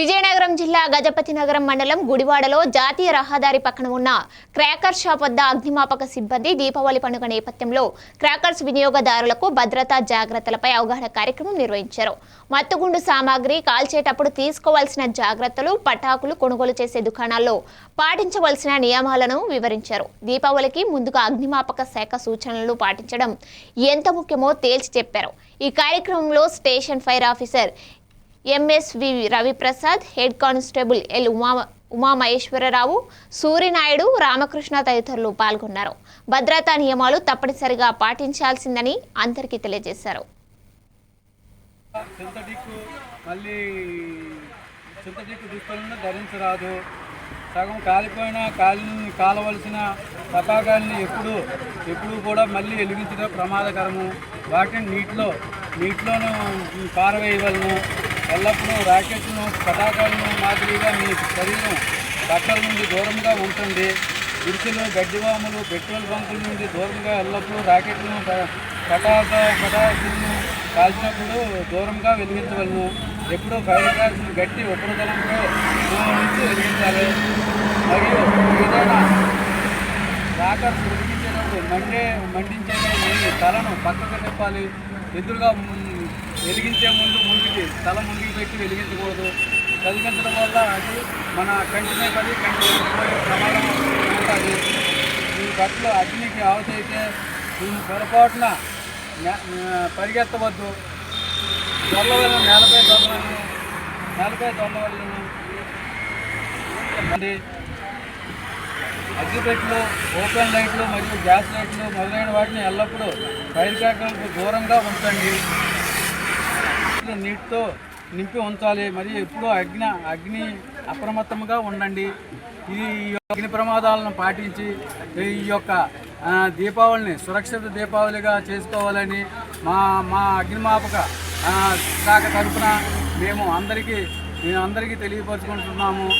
విజయనగరం జిల్లా గజపతి నగరం మండలం గుడివాడలో జాతీయ రహదారి పక్కన ఉన్న క్రాకర్ షాప్ వద్ద అగ్నిమాపక సిబ్బంది దీపావళి పండుగ నేపథ్యంలో క్రాకర్స్ వినియోగదారులకు భద్రతా జాగ్రత్తలపై అవగాహన కార్యక్రమం నిర్వహించారు. మత్తుగుండు సామాగ్రి కాల్చేటప్పుడు తీసుకోవాల్సిన జాగ్రత్తలు పటాకులు కొనుగోలు చేసే దుకాణాల్లో పాటించవలసిన నియమాలను వివరించారు. దీపావళికి ముందుగా అగ్నిమాపక శాఖ సూచనలు పాటించడం ఎంత ముఖ్యమో తేల్చి చెప్పారు. ఈ కార్యక్రమంలో station fire officer MSV Raviprasad head constable L Uma Umamaheswararao Suryanaidu Ramakrishna తదితరులు పాల్గొన్నారు. భద్రతా నియమాలు తప్పనిసరిగా పాటించాల్సిందని అందరికీ తెలియజేశారు. సింథటిక్ దుస్తులను ధరించరాదు. సగం కాలిపోయిన కాలిని కాలవలసిన పతాకాలని ఎప్పుడు ఎప్పుడు కూడా మళ్ళీ వెలిగించడం ప్రమాదకరము. వాటిని నీటిలో నీటిలోనూ పారవేయవలను. ఎల్లప్పుడూ రాకెట్ను పతాకాలను మాదిరిగా మీ శరీరం బట్టల నుండి దూరంగా ఉంటుంది. గుడిసెలు గడ్డివాములు పెట్రోల్ బంకుల నుండి దూరంగా ఎల్లప్పుడూ రాకెట్లను పటాక పటాకులను కాల్చినప్పుడు దూరంగా వెలిగించవలను. ఎప్పుడూ ఫైర్ గట్టి ఉపరితలంలో నుంచి వెలిగించాలి. మరియు ఏదైనా రాకర్స్ వెలిగించేటప్పుడు మండే మండించేటప్పుడు మీ తలను పక్కకు తిప్పాలి. ఎదురుగా వెలిగించే ముందు ముందుకి తల ముందుకి పెట్టి వెలిగించకూడదు. వెలిగించడం వల్ల అది మన కంటినే పడి కంటి ప్రమాదం ఉంటుంది. ఈ బట్టలు అగ్నికి ఆవుతైతే ఈ పొరపాటున పరిగెత్తవద్దు. దొల్లవలను నేలపై దొల్లవలను నేలపై దొల్లవలను అది అగ్గిపెట్లు ఓపెన్ లైట్లు మరియు గ్యాస్ లైట్లు మొదలైన వాటిని ఎల్లప్పుడూ ఫైర్ దూరంగా ఉంచండి. నీటితో నింపి ఉంచాలి. మరియు ఎప్పుడూ అగ్ని అగ్ని అప్రమత్తంగా ఉండండి. ఈ అగ్ని ప్రమాదాలను పాటించి ఈ యొక్క దీపావళిని సురక్షిత దీపావళిగా చేసుకోవాలని మా మా అగ్నిమాపక శాఖ తరఫున మేము అందరికీ మేము అందరికీ తెలియపరుచుకుంటున్నాము.